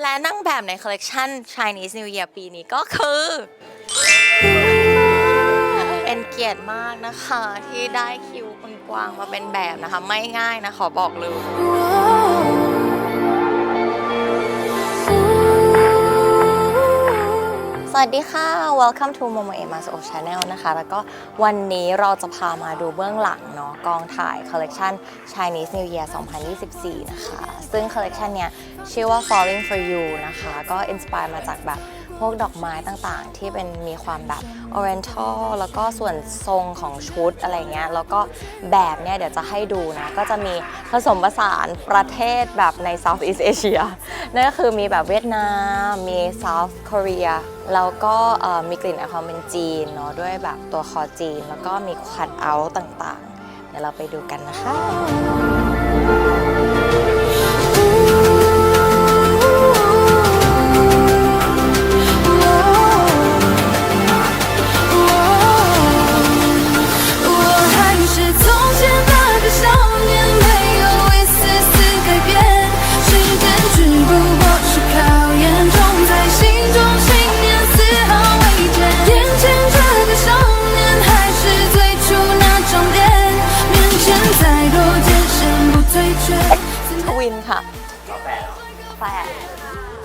และนางแบบในคอลเลกชัน Chinese New Year ปีนี้ก็คือ เป็นเกียรติมากนะคะ ที่ได้คิวคุณกวางมาเป็นแบบนะคะ ไม่ง่ายนะ ขอบอกเลย สวัสดีค่ะ welcome to Momo e m a s o Channel นะคะ แล้วก็วันนี้เราจะพามาดูเบื้องหลังเนาะกองถ่ายคอลเลกชัน Chinese New Year 2024 นะคะ ซึ่งคอลเลกชันเนี้ยชื่อว่า Falling for You นะคะ ก็อินสปายมาจากแบบ พวกดอกไม้ต่างๆ ที่เป็นมีความแบบ Oriental แล้วก็ส่วนทรงของชุดอะไรเงี้ยแล้วก็แบบเนี้ยเดี๋ยวจะให้ดูนะ ก็จะมีผสมผสานประเทศแบบใน Southeast Asia นั่นก็คือมีแบบเวียดนาม มี South Korea แล้วก็มีกลิ่นอายความเป็นจีนเนาะด้วยแบบตัวคอจีน แล้วก็มีคัดเอาต่างๆ เดี๋ยวเราไปดูกันนะคะ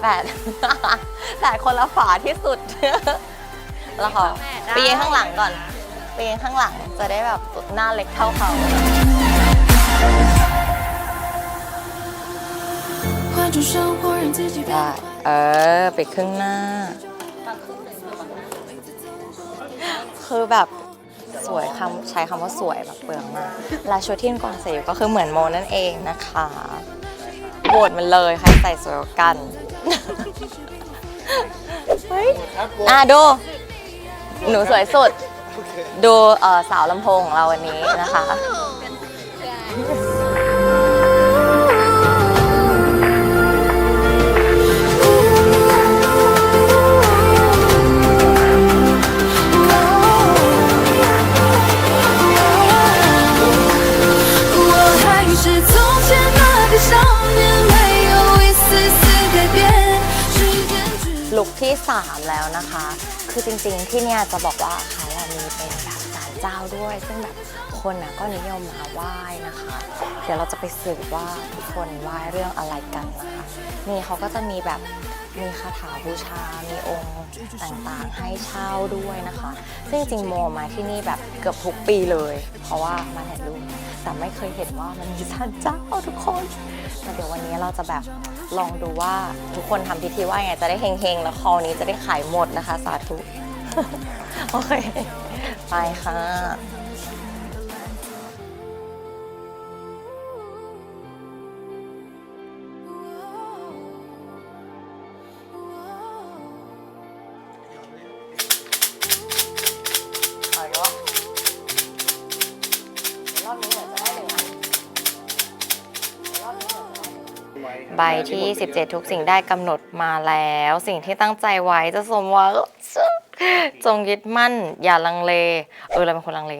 แปด แต่คนละฝาที่สุด แล้วขอปีนข้างหลังก่อน ปีนข้างหลังจะได้แบบหน้าเล็กเท่าเขาเออไปครึ่งหน้า คือแบบสวยคำใช้คำว่าสวยแบบเปลืองมากลาชุดที่กวางใส่อยู่ก็คือเหมือนโมนั่นเองนะคะโบดมันเลยใครใส่สวยกัน เฮ้ยอะดู หนูสวยสุด ดูเอ่อสาวลำโพงของเราวันนี้นะคะ我 ที่ 3 แล้วนะคะ คือจริงๆที่เนี่ยจะบอกว่าเขาอะมีเป็นแบบศาลเจ้าด้วย ซึ่งแบบคนนะก็นิยมมาไหว้นะคะ เดี๋ยวเราจะไปสืบว่าทุกคนไหว้เรื่องอะไรกันนะคะนี่เขาก็จะมีแบบมีคาถาบูชา มีองค์ต่างๆ ให้เช่าด้วยนะคะ ซึ่งจริงๆโมมาที่นี่แบบเกือบทุกปีเลย เพราะว่ามาถ่ายรูป แต่ไม่เคยเห็นว่ามันมีศาลเจ้าทุกคนแต่เดี๋ยววันนี้เราจะแบบลองดูว่าทุกคนทำพิธีว่าไงจะได้เฮงๆ แล้วคอนี้จะได้ขายหมดนะคะ สาธุ โอเค ไปค่ะ ใบที่ 17 ทุกสิ่งได้กำหนดมาแล้ว สิ่งที่ตั้งใจไว้จะสมหวังจงยึดมั่น อย่าลังเล เออเราเป็นคนลังเล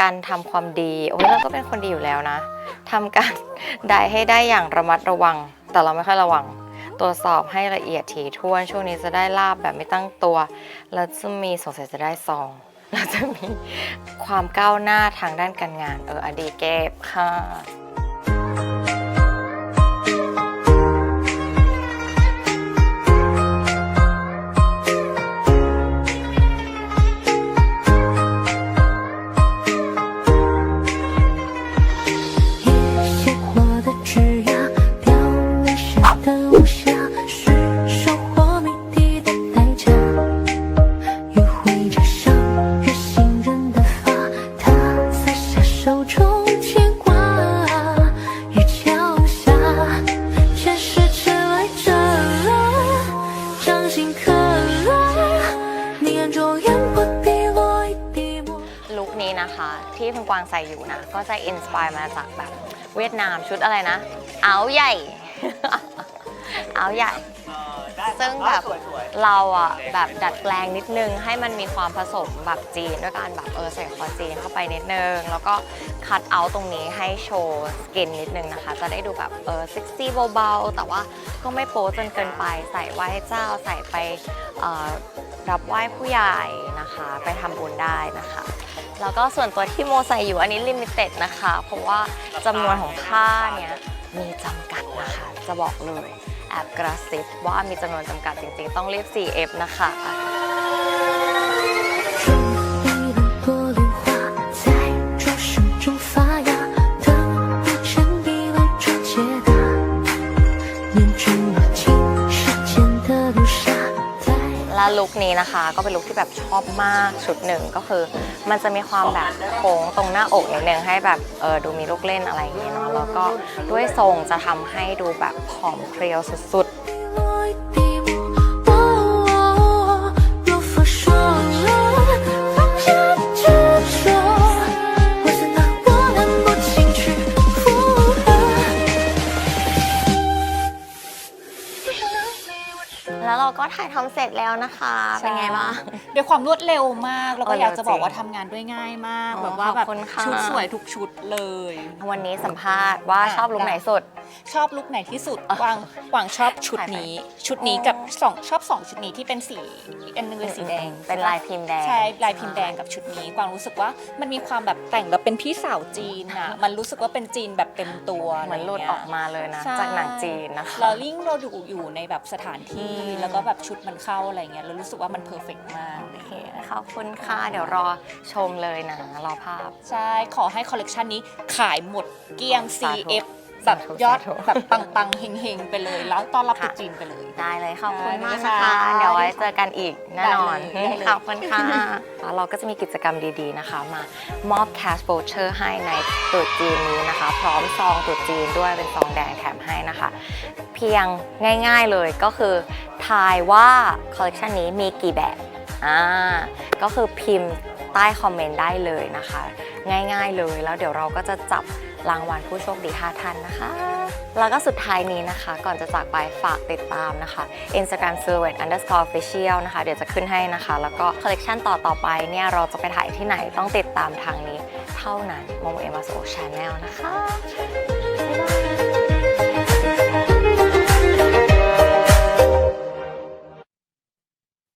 การทำความดีโอ้ยเราก็เป็นคนดีอยู่แล้วนะทำการใดให้ได้อย่างระมัดระวัง แต่เราไม่ค่อยระวังตรวจสอบให้ละเอียดถี่ถ้วน ช่วงนี้จะได้ลาบแบบไม่ตั้งตัว แล้วจะมีสงสัยจะได้ซองแล้วจะมีความก้าวหน้าทางด้านการงาน เอออดีเก็บค่ะะคะ ที่คุณกวางใส่อยู่นะ ก็จะอินสปายมาจากแบบเวียดนามชุดอะไรนะเอาใหญ่ เอาใหญ่ ซึ่งแบบเราอะแบบดัดแปลงนิดนึง ให้มันมีความผสมแบบจีนด้วยการแบบเออใส่คอจีนเข้าไปนิดนึง แล้วก็คัดเอาตรงนี้ให้โชว์สกินนิดนึงนะคะ จะได้ดูแบบเออเซ็กซี่เบาๆ แต่ว่าก็ไม่โป๊จนเกินไปใส่ไหว้เจ้าใส่ไปรับไหว้ผู้ใหญ่นะคะ ไปทำบุญได้นะคะ แล้วก็ส่วนตัวที่โมใส่อยู่อันนี้ลิมิเต็ดนะคะ เพราะว่าจำนวนของผ้าเนี่ยมีจำกัดนะคะ จะบอกเลยแอบกระซิบว่ามีจำนวนจำกัดจริงๆ ต้องเรียบ 4F นะคะและลุคนี้นะคะ ก็เป็นลุคที่แบบชอบมากชุดหนึ่งก็คือ มันจะมีความแบบโค้งตรงหน้าอกนิดนึงให้แบบเออดูมีลูกเล่นอะไรอย่างเงี้ยเนาะแล้วก็ด้วยทรงจะทำให้ดูแบบผอมเพรียวสุดๆ ก็ถ่ายทำเสร็จแล้วนะคะเป็นไงบ้าง ด้วยความรวดเร็วมาก แล้วก็เอออยากจะบอกเร็วจริงว่าทำงานด้วยง่ายมาก อ๋อแบบว่าแบบขอบคุณค่ะ ชุดสวยทุกชุดเลย วันนี้สัมภาษณ์ว่าชอบลุคไหนสุด ชอบลุคไหนที่สุดกวางกวางชอบชุดนี้ ชุดนี้กับสองชอบสองชุดนี้ที่เป็นสีอีกอันหนึงเป็นสีแดงเป็นลายพิมพ์แดงใช่ลายพิมพ์แดงกับชุดนี้กวางรู้สึกว่ามันมีความแบบแต่งแล้วเป็นพี่สาวจีนอะมันรู้สึกว่าเป็นจีนแบบเต็มตัวเหมือนหลุดะไรอเงี้อยกมาเลยนะใช่จากหนังจีนนะคะแล้วยิ่งเราอยู่อยู่ในแบบสถานที่อืมแล้วก็แบบชุดมันเข้าอะไรเงี้ยเรารู้สึกว่ามันเพอร์เฟกมากโอเคขอบคุณค่ะเดี๋ยวรอชมเลยนะรอภาพ ใช่ขอให้คอลเลกชันนี้ขายหมดเกลี้ยงสาธุ CF แบบยอดสาธุแบบปังๆเฮงๆ ไปเลย แล้วต้อนรับค่ะตุ๊จีนไปเลย ได้เลยขอบคุณมากได้นะคะค่ะเดี๋ยวไว้เจอกันอีกแน่นอนได้เลยได้เลยขอบคุณค่ะแล้วเราก็จะมีกิจกรรมดีๆนะคะ มามอบ cash voucher ให้ในตรุษจีนนี้นะคะ พร้อมซองตรุษจีนด้วยเป็นซองแดงแถมให้นะคะ เพียงง่ายๆเลยก็คือทายว่าคอลเลกชันนี้มีกี่แบบอ่าก็คือพิมพ์ใต้คอมเมนต์ได้เลยนะคะ ง่ายๆเลยแล้วเดี๋ยวเราก็จะจับ รางวัลผู้โชคดี 5 ท่านนะคะ แล้วก็สุดท้ายนี้นะคะ ก่อนจะจากไปฝากติดตามนะคะ Instagram s u r v e t underscore official นะคะ เดี๋ยวจะขึ้นให้นะคะ แล้วก็คอลเลกชันต่อต่อไปเนี่ยเราจะไปถ่ายที่ไหนต้องติดตามทางนี้ เท่านั้น Momo Emaso Channel นะคะ